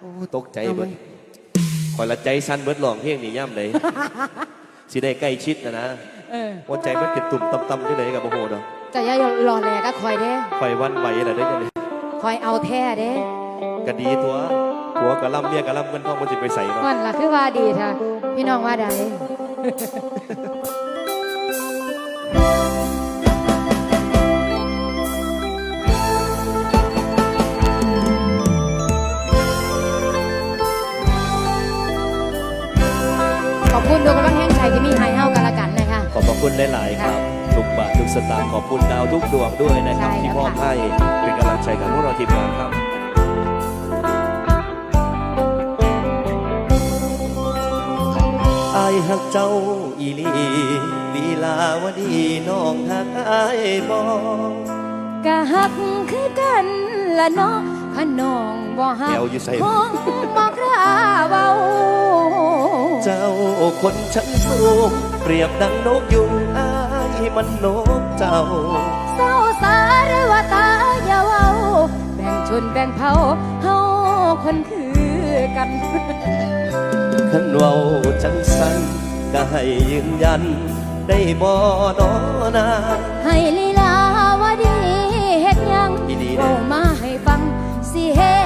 โอ้ตกใจเบิดคอยละใจสั้นเบิดหลองเพลงนี่ย่ำเลยสิได้ใกล้ชิดนะนะเออหัวใจมันขึ้นตุ่มต่ำๆที่ไหนกับโอ้โหเนาะเจะอย่ารอแลก็คอยเด้คอยวันไหวอะไรได้ยังไงคอยเอาแท้เด้กะดีตัวหัวกะล่ำเมียกะล่ำเงินทองมันจะไปใส่เนาะมันล่ะคือว่าดีท่ะพี่น้องว่าใด ขอบพระคุณหลายๆครับ ทุกบาททุกสตางค์ขอบคุณดาวทุกดวงด้วยนะครับใช่ที่แล้วมอบค่ะให้เป็นกำลังใจกับพวกเราทีมงานครับอายหักเจ้าอีหลีลีลาวดีน้องหักอายบอกะหักคือกันละเนาะขนองบ่หักแอวอยู่ใส่คงบ่กล้าเว้าเจ้าคนชั้นสูงเปรียบดังนกยุงอายมันนกเจ้า เศร้าสาหรือว่าตาอย่าเว้า แบ่งชนแบ่งเผ่าเฮาคนคือกันขันเว้าจังสันก็ให้ยืนยัน ได้บ่นอนาให้ลีลาวาดีเฮ็ดหยังอีดีเด้เว้ามาให้ฟัง สิเฮ็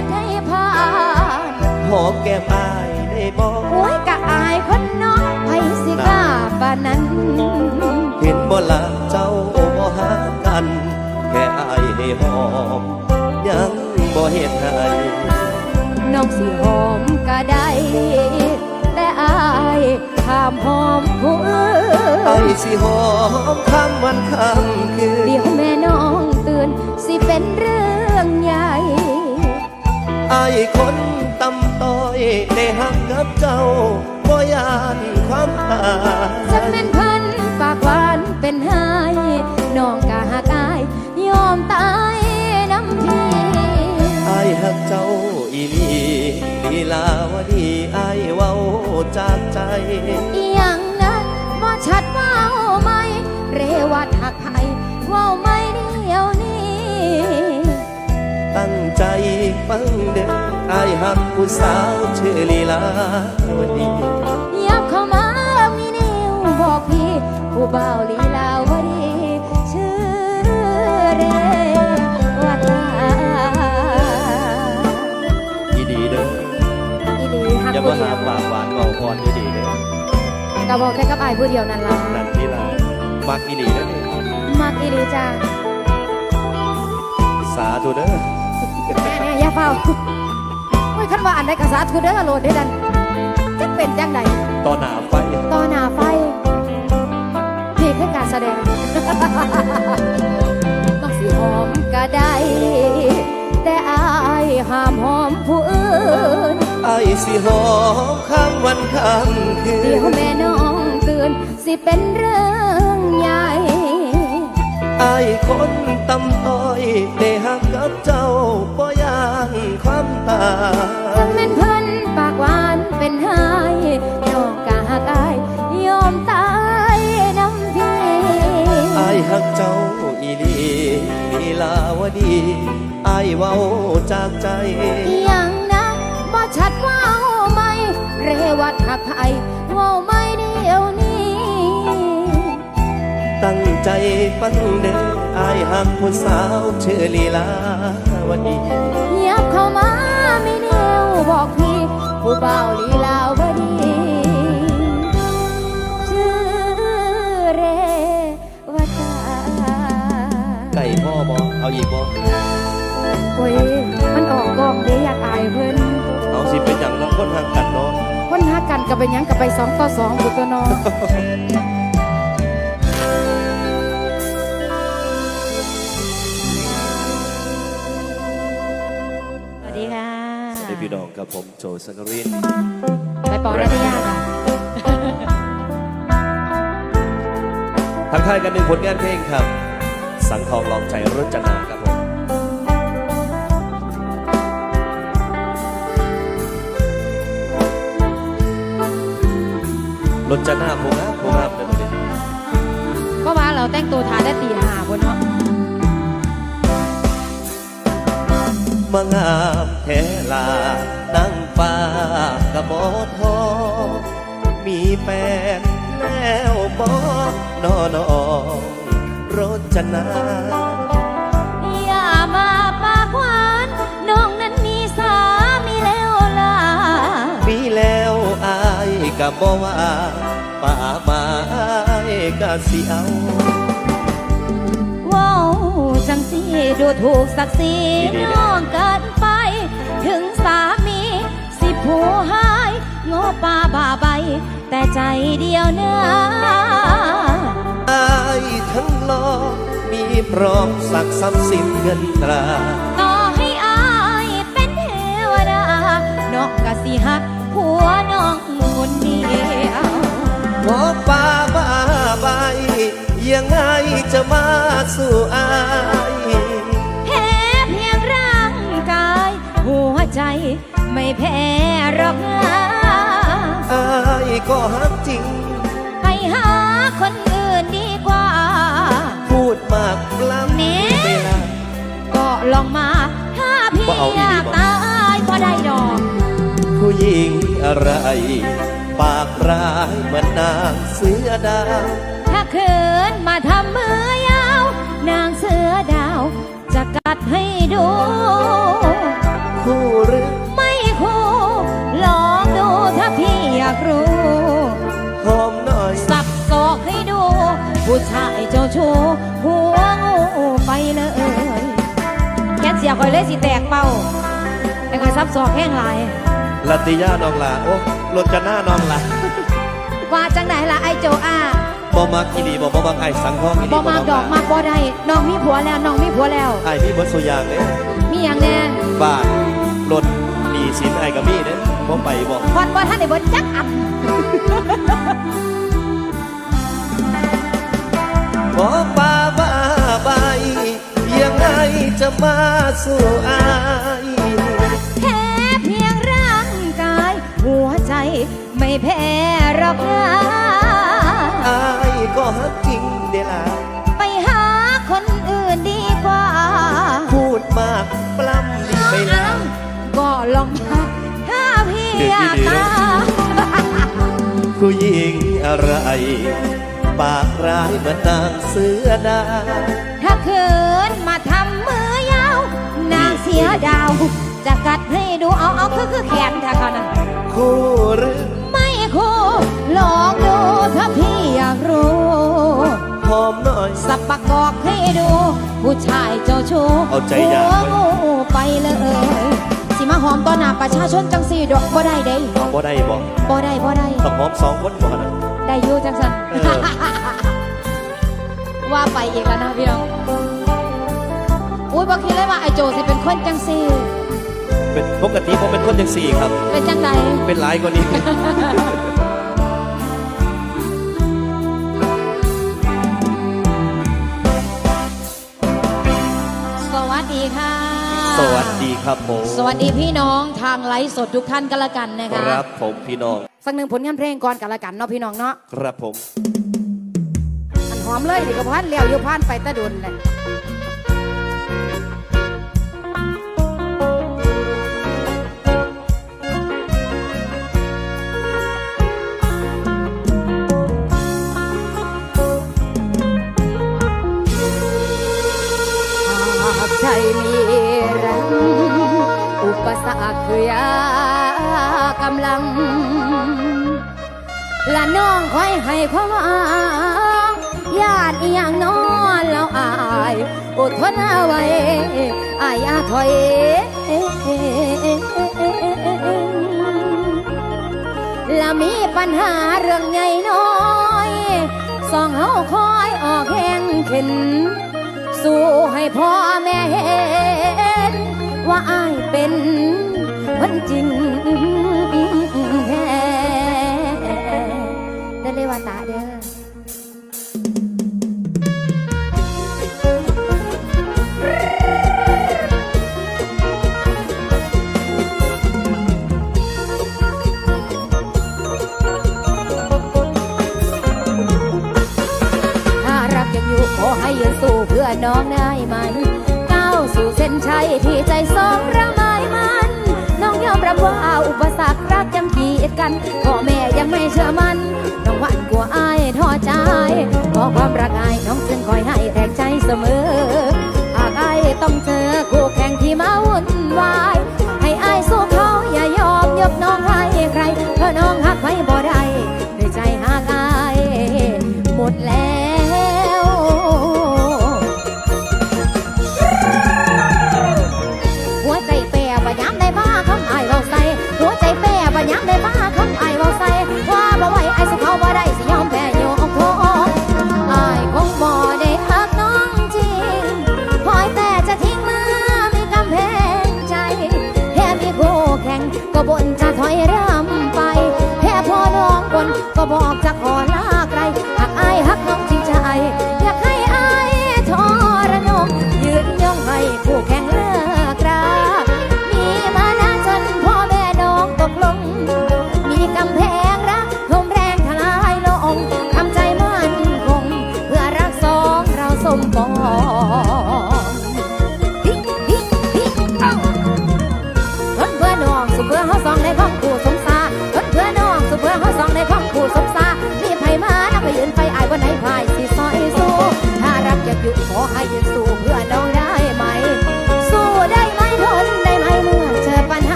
ดให้ผ่านหอมแก้มอายได้บ่โอ้ยกะอาย เห็นบ่ละเจ้าบ่หากันแค่อายให้หอม ยังบ่เห็นให้น้องสิหอมก็ได้ แต่อายห้ามหอมผู้อื่ไอ้านสิหอมข้ามวันข้ามคืนเดี๋ยวแม่น้องตื่นสิเป็นเรื่องใหญ่ไอ้คนตำต้อยได้หักกับเจ้าบ่ยานความตาฉันเป็นเพันปากหวาน เป็นไห้น้องกะหักอายยอมตายน้ำพี่ไอ้หักเจ้าอีหลีลีลาวดีไอ้เว้าจากใจอีหยังนะบ่ชัดเว้าไหมเรวัดหักไผเว้าไหม่เดียวนี้ตั้งใจฟังเด้อไอ้หักผู้สาวชื่อลีลาวดียับเข้ามามีนิ้วบอกพี่ผู้บ่าวลี หลีหักอย่าผู้มาเดีหายวปากหวานเมาพรอีดีเด้อก็บอกแค่กับอายผู้เดียวนั่นล่ะนั่นลีลามักอีดีเด้อนี่มากอีหลีจ้าสาธุเด้อแน่แน่อย่าเฝ้าโอ้ยคันว่าอันใดกษาทุเด้อโลดได้ดันจะเป็นจังใดต่อหน้าไฟต่อหน้าไฟนี่คือการแสดงต้องสิหอมก็ได้แต่อายห้ามหอมผู้อื่น ไอ้สิหอมข้ามวันข้ามคืเดี๋ยนวแม่น้องตื่นสิเป็นเรื่องใหญ่ไอ้คนตำต้อยได้หักกับเจ้าบ่ยานความตาจั ว่าไม่เดียวนี้ ตั้งใจฟังเด้อไอ้หักผู้สาวชื่อลีลาวดีเงียบเข้ามาไม่แนวบอกพี่ผู้เบาวลีลาวดีชื่อเรวัตาไก่พ่อบ่เอาอีกบ่โอ้ยมันออกกล้องเด้อยากอายเพิ่น เอาสิเป็นอย่างน้องคนห่างกันเนาะคนหักกันก็เป็นหยังกับไปสองต่อสองบุตรนอ สวัสดีค่ะสวัสดีพี่น้องกับผมโจสังกริน ไปปอนัทยาค่ะ ทักทายกันหนึ่งผลงานเพลงครับ สังทองลองใจรจนาครับผม รจนาโคงามโคงามเลยวันนี้ก็ว่าเราแต่งตัวทาได้ตีหาบนเนาะมางามแท้หลายทอมีแฟนแล้วบอนอนองรจนาอย่า บบ่ว่าป่ามาอายก็สิเอาว้าวจังสีดูถูกศักดิ์ศรีดีๆนะน้องเกินไป ถึงสามีสิผู้หายโง่ป่าบ่าใบ แต่ใจเดียวเนื้ออายทั้งหลอมีพร้อมสักดิ์ทรัพย์สินเงินตราต่อให้อายเป็นเทวดานอกกะสิหักผัวน้องคนเดียว หมอป่าบ้าใบยังไงจะมาสู่อายแพ้เพียงร่างกาย หัวใจไม่แพ้หรอกนะอายก็ฮักจริง ไปหาคนอื่นดีกว่า พูดมากกล้ำเน่เวลาก็ลองมาถ้าพี่บ่เอาอีอหลียากบ่ตายก็ได้ดอก ผู้หญิงอะไร ปากร้ายเหมือนนางเสือดาว ถ้าคืนมาทำมือยาว นางเสือดาว จะกัดให้ดู คู่หรือไม่คู่ลองดูถ้าพี่อยากรู้ หอมหน่อยสับศอกให้ดู ผู้ชายเจ้าชู้หัวงูไปเลยแค่เสียคอยเลยสิแตกเป้าแต่คอยซับศอกแห้งหลาย ลัตติยาน้องลาโอ้รถจะหน้าน้องลาว่าจังไหนล่ะไอโจอาบ่มักอีดีบ่บ่มักไอ้สังห้องอีดีบ่มากดอกมากบ่ได้น้องมีผัวแล้วน้องมีผัวแล้วไอ้มีเบิดสุอยางเด้มีอย่างแน่บ้านรถหนีสินไอ้กับมีเด้บ่ไปบ่พอดบ่ท่านได้เบิดจักอันหมอป่าบ้าใบยังไงจะมาสู่อาย แพ้หรอกนะอายก็ฮักจริงเดล่ะไปหาคนอื่นดีกว่า พูดมากปล้ำดีไปแล้ว ก็ลองมาถ้าพี่อยากตายผู้หญิงอะไร ปากร้ายเหมือนนางเสือดาวถ้าคืนมาทำมือยาว นางเสียดาว จะกัดให้ดูเอาเอาคือคือแขนแท้เขานั้นคู่หรือ ไม่คู่ลองดูถ้าพี่อยากรู้หอมหน่อย สับประกอบให้ดู ผู้ชายเจ้าชู้เอาใจยากหัวไว้งูไปเลย สิมาหอมต่อหน้าประชาชนจังสี่ดอกบ่ได้เด้เอาบ่ได้บ่บ่ได้บ่ได้ ต้องหอมสองคนบ่นะ ได้อยู่จังสันเออ ว่าไปอีกแล้วนะพี่น้อง อุ้ยบอกคิดเลยว่าไอโจสิเป็นคนจังสี่ เป็นปกติผมเป็น คนจังสี่ครับ เป็นจังใดเป็นหลายกว่านี้ สวัสดีค่ะ สวัสดีครับผมสวัสดีพี่น้องทางไลฟ์สดทุกท่านกันละกันนะคะครับผมพี่น้องสักหนึ่งผลงานเพลงก่อนกันละกันเนาะพี่น้องเนาะครับผม อันหอมเลยดิกับพันเลี้ยวอยู่พันไปตะดุนเลย หากใจมีแรงอุปสรรคคือยากำลัง ละน้องคอยให้ความหวังญาติอีหยังนอนแล้วอายอดทนเอาไว้อายอาถอยละมีปัญหาเรื่องใหญ่น้อยสองเฮาคอยออกแห่งขึ้นสู้ ให้พ่อแม่เห็น ว่าอายเป็นคนจริงแท้ได้เลยว่าตา เพื่อน้องได้มันก้าวสู่เส้นชัยที่ใจสองระมายมัน น้องยอมรับว่าอุปสรรครักยังกีดกันพ่อแม่ยังไม่เชื่อมัน น้องหวั่นกลัวอายท้อใจขอความรักอายน้องจึงคอยให้แตกใจเสมอหากอายต้องเจอคู่แข่ง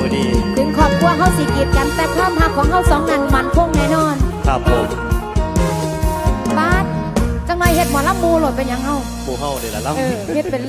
มือนี้ถึงขอบครัวเฮาสิกีดกันแต่ความหักของเฮาสองนั้นมันคงแน่นอน ครับผมบ้าดจังไรเฮ็ดหมอลำมูโหลดเป็นยังเฮาปูเฮาเดี๋ยวละลำเฮ็ดเป็น